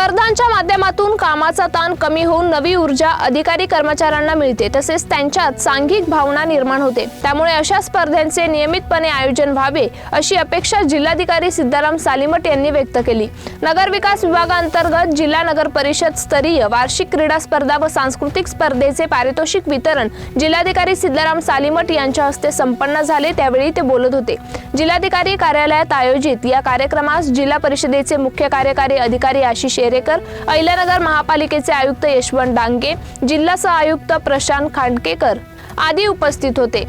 स्पर्धांच्या माध्यमातून कामाचा ताण कमी होऊन नवी ऊर्जा अधिकारी कर्मचाऱ्यांना मिळते. तसेच त्यांच्यात सांघिक भावना निर्माण होते. त्यामुळे अशा स्पर्धांचे नियमितपणे आयोजन व्हावे अशी अपेक्षा जिल्हाधिकारी सिद्धाराम सालिमट यांनी व्यक्त केली. नगर विकास विभागांतर्गत जिल्हा नगर परिषद स्तरीय वार्षिक क्रीडा स्पर्धा व सांस्कृतिक स्पर्धेचे पारितोषिक वितरण जिल्हाधिकारी सिद्धाराम सालिमट यांच्या हस्ते संपन्न झाले. त्यावेळी ते बोलत होते. जिल्हाधिकारी कार्यालयात आयोजित या कार्यक्रमास जिल्हा परिषदेचे मुख्य कार्यकारी अधिकारी आशिष शेरेकर अहिल्यानगर महापालिकेचे आयुक्त यशवंत डांगे जिल्हा सह आयुक्त प्रशांत खांडकेकर आदी उपस्थित होते.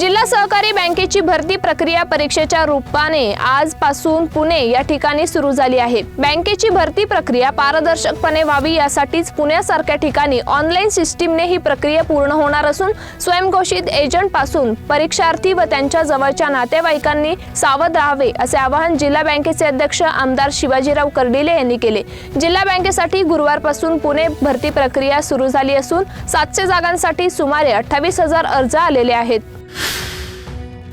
जिल्हा सहकारी बँकेची भरती प्रक्रिया परीक्षेच्या रूपाने आजपासून पुणे या ठिकाणी सुरू झाली आहे. बँकेची भरती प्रक्रिया पारदर्शकपणे व्हावी यासाठीच पुण्यासारख्या ठिकाणी ऑनलाईन सिस्टीमने ही प्रक्रिया पूर्ण होणार असून स्वयंघोषित एजंटपासून परीक्षार्थी व त्यांच्या जवळच्या नातेवाईकांनी सावध राहावे असे आवाहन जिल्हा बँकेचे अध्यक्ष आमदार शिवाजीराव कर्डिले यांनी केले. जिल्हा बँकेसाठी गुरुवारपासून पुणे भरती प्रक्रिया सुरू झाली असून सातशे जागांसाठी सुमारे अठ्ठावीस हजार अर्ज आलेले आहेत. you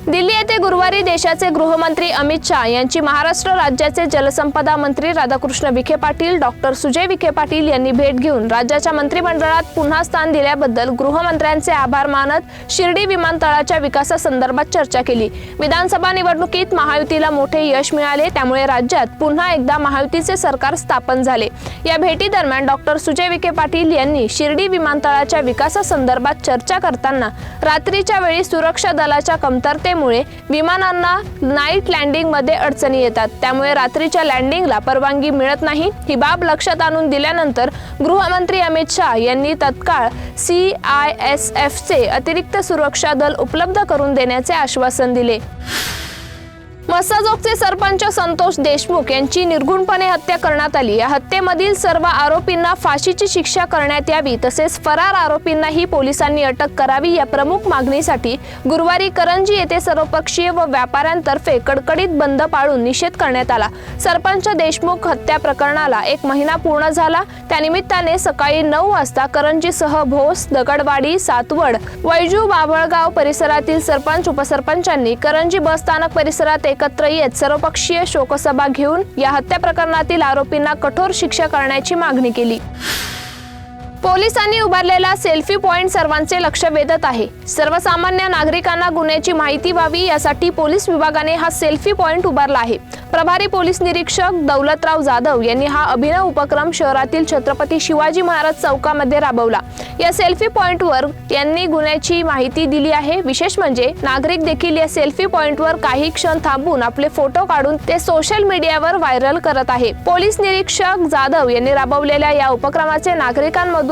दिल्ली येथे गुरुवारी देशाचे गृहमंत्री अमित शहा यांची महाराष्ट्र राज्याचे जलसंपदा मंत्री राधाकृष्ण विखे पाटील डॉक्टर सुजय विखे पाटील यांनी भेट घेऊन राज्याच्या मंत्रिमंडळात पुन्हा स्थान दिल्याबद्दल गृहमंत्र्यांचे आभार मानत शिर्डी विमानतळाच्या विकासासंदर्भात चर्चा केली. विधानसभा निवडणुकीत महायुतीला मोठे यश मिळाले त्यामुळे राज्यात पुन्हा एकदा महायुतीचे सरकार स्थापन झाले. या भेटीदरम्यान डॉक्टर सुजय विखे पाटील यांनी शिर्डी विमानतळाच्या विकासासंदर्भात चर्चा करताना रात्रीच्या वेळी सुरक्षा दलाच्या कमतरते कमतरतेमुळे विमानांना नाईट लँडिंगमध्ये अडचणी येतात. त्यामुळे रात्रीच्या लँडिंगला परवानगी मिळत नाही. ही बाब लक्षात आणून दिल्यानंतर गृहमंत्री अमित शहा यांनी तत्काळ सी आय एस एफचे अतिरिक्त सुरक्षा दल उपलब्ध करून देण्याचे आश्वासन दिले. मस्साजोगचे सरपंच संतोष देशमुख यांची निर्घुणपणे हत्या करण्यात आली. या हत्येमधील सर्व आरोपींना फाशीची शिक्षा करण्यात यावी तसेच फरार आरोपींनाही पोलिसांनी अटक करावी या प्रमुख मागणीसाठी गुरुवारी करंजी येथे सर्वपक्षीय व व्यापाऱ्यांतर्फे कडकडीत बंद पाळून निषेध करण्यात आला. सरपंच देशमुख हत्या प्रकरणाला एक महिना पूर्ण झाला. त्यानिमित्ताने सकाळी नऊ वाजता करंजीसह भोस दगडवाडी सातवड वैजू बाभळगाव परिसरातील सरपंच उपसरपंचांनी करंजी बस स्थानक परिसरात एकत्र येत सर्वपक्षीय शोकसभा घेऊन या हत्या प्रकरणातील आरोपींना कठोर शिक्षा करण्याची मागणी केली. पोलिसांनी उभारलेला सेल्फी पॉइंट सर्वांचे लक्ष वेधत आहे. सर्वसामान्य नागरिकांना गुन्ह्याची माहिती व्हावी यासाठी पोलीस विभागाने हा सेल्फी पॉइंट उभारला आहे. प्रभारी पोलीस निरीक्षक दौलतराव जाधव यांनी हा अभिनव उपक्रम शहरातील छत्रपती शिवाजी महाराज चौकामध्ये राबवला. या सेल्फी पॉइंटवर यांनी गुन्ह्याची माहिती दिली आहे. विशेष म्हणजे नागरिक देखील या सेल्फी पॉइंटवर काही क्षण थांबून आपले फोटो काढून ते सोशल मीडियावर व्हायरल करत आहे. पोलीस निरीक्षक जाधव यांनी राबवलेल्या या उपक्रमाचे नागरिकांमधून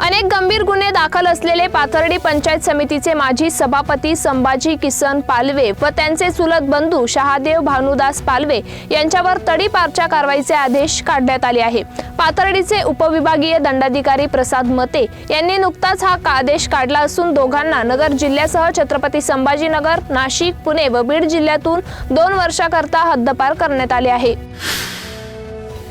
अनेक गंभीर गुन्हे दाखल असलेले पाथर्डी पंचायत समितीचे माजी सभापती संभाजी किसन पालवे व त्यांचे चुलत बंधू शहादेव भानुदास पालवे यांच्यावर तडीपारच्या कारवाईचे आदेश काढण्यात आले आहे. पाथर्डीचे उपविभागीय दंडाधिकारी प्रसाद मते यांनी नुकताच हा आदेश काढला असून दोघांना नगर जिल्ह्यासह छत्रपती संभाजीनगर नाशिक पुणे व बीड जिल्ह्यातून दोन वर्षाकरता हद्दपार करण्यात आले आहे.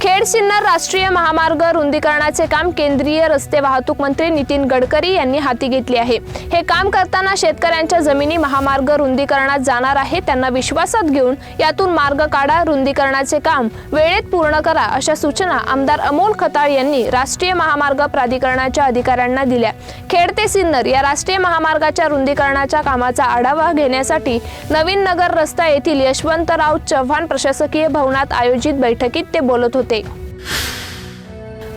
खेड सिन्नर राष्ट्रीय महामार्ग रुंदीकरणाचे काम केंद्रीय रस्ते वाहतूक मंत्री नितीन गडकरी यांनी हाती घेतले आहे. हे काम करताना शेतकऱ्यांच्या जमिनी महामार्ग रुंदीकरणात जाणार आहे त्यांना विश्वासात घेऊन यातून मार्ग काढा रुंदीकरणाचे काम वेळेत पूर्ण करा अशा सूचना आमदार अमोल खताळ यांनी राष्ट्रीय महामार्ग प्राधिकरणाच्या अधिकाऱ्यांना दिल्या. खेड ते सिन्नर या राष्ट्रीय महामार्गाच्या रुंदीकरणाच्या कामाचा आढावा घेण्यासाठी नवीन नगर रस्ता येथील यशवंतराव चव्हाण प्रशासकीय भवनात आयोजित बैठकीत ते बोलत होते. して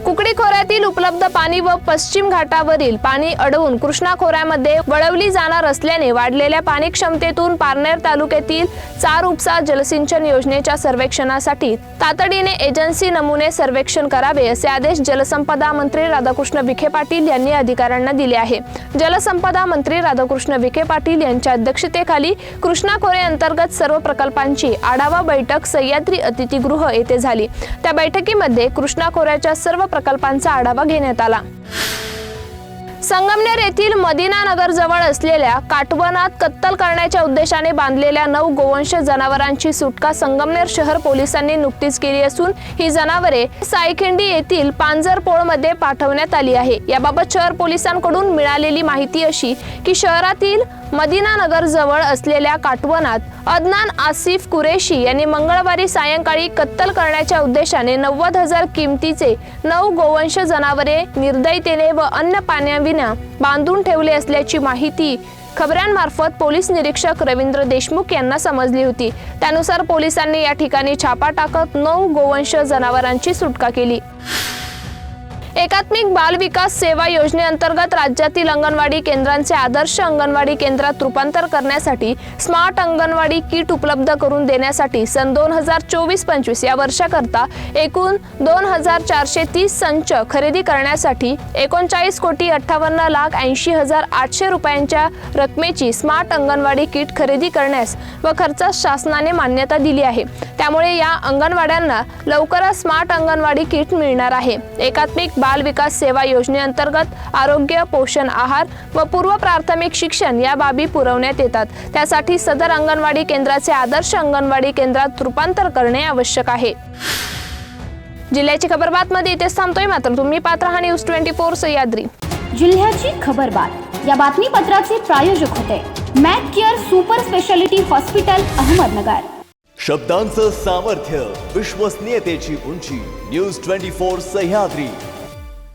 कुकडी खोऱ्यातील उपलब्ध पाणी व पश्चिम घाटावरील पाणी अडवून कृष्णा खोऱ्यामध्ये वळवली जाणार असल्याने वाढलेल्या पाणी क्षमतेतून पारनेर तालुक्यातील चार उपसा जलसिंचन योजनेच्या सर्वेक्षणासाठी तातडीने एजन्सी नमुने सर्वेक्षण करावे असे आदेश जलसंपदा मंत्री राधाकृष्ण विखे पाटील यांनी अधिकाऱ्यांना दिले आहे. जलसंपदा मंत्री राधाकृष्ण विखे पाटील यांच्या अध्यक्षतेखाली कृष्णा खोरे अंतर्गत सर्व प्रकल्पांची आढावा बैठक सह्याद्री अतिथीगृह येथे झाली. त्या बैठकीमध्ये कृष्णा खोऱ्याच्या सर्व प्रकल्पांचा आढावा घेण्यात आला. संगमनेर येथील मदिना नगर जवळ असलेल्या काटवनात कत्तल करण्याच्या उद्देशाने बांधलेल्या नऊ गोवंश जनावरांची सुटका संगमनेर शहर पोलिसांनी नुकतीच केली असून ही जनावरे सायखिंडी येथील पांजरपोळमध्ये पाठवण्यात आली आहे. याबाबत शहर पोलिसांकडून मिळालेली माहिती अशी की शहरातील मदिनानगर जवळ असलेल्या काटवनात अदनान आसिफ कुरेशी यांनी मंगळवारी सायंकाळी कत्तल करण्याच्या उद्देशाने नव्वद हजार किमतीचे नऊ गोवंश जनावरे निर्दयतेने व अन्न पाण्याविना बांधून ठेवले असल्याची माहिती खबऱ्यांमार्फत पोलीस निरीक्षक रवींद्र देशमुख यांना समजली होती. त्यानुसार पोलिसांनी या ठिकाणी छापा टाकत नऊ गोवंश जनावरांची सुटका केली. एकात्मिक बाल विकास सेवा योजनेअंतर्गत राज्यातील अंगणवाडी केंद्रांचे आदर्श अंगणवाडी केंद्रात रूपांतर करण्यासाठी स्मार्ट अंगणवाडी किट उपलब्ध करून देण्यासाठी सन दोन हजार चोवीस पंचवीस या वर्षाकरता एकूण दोन हजार चारशे तीस संच खरेदी करण्यासाठी एकोणचाळीस कोटी अठ्ठावन्न लाख ऐंशी हजार आठशे रुपयांच्या रकमेची स्मार्ट अंगणवाडी किट खरेदी करण्यास व खर्चास शासनाने मान्यता दिली आहे. त्यामुळे या अंगणवाड्यांना लवकरच स्मार्ट अंगणवाडी किट मिळणार आहे. एकात्मिक बाल विकास सेवा योजनेअंतर्गत आरोग्य पोषण आहार व पूर्व प्राथमिक शिक्षण या बाबी पुरवण्यात येतात. त्यासाठी सदर अंगणवाडी केंद्राचे आदर्श अंगणवाडी केंद्रात रूपांतर करणे आवश्यक आहे. जिल्ह्याची खबरबातमध्ये इथेच थांबतोय. मात्र तुम्ही पात्र हा न्यूज ट्वेंटी फोर सह्याद्री. जिल्ह्याची खबरबात या बातमीपत्राचे प्रायोजक होते Mac Care super speciality hospital Ahmednagar. शब्दांचं सामर्थ्य विश्वसनीयतेची उंची. News twenty four Sahyadri.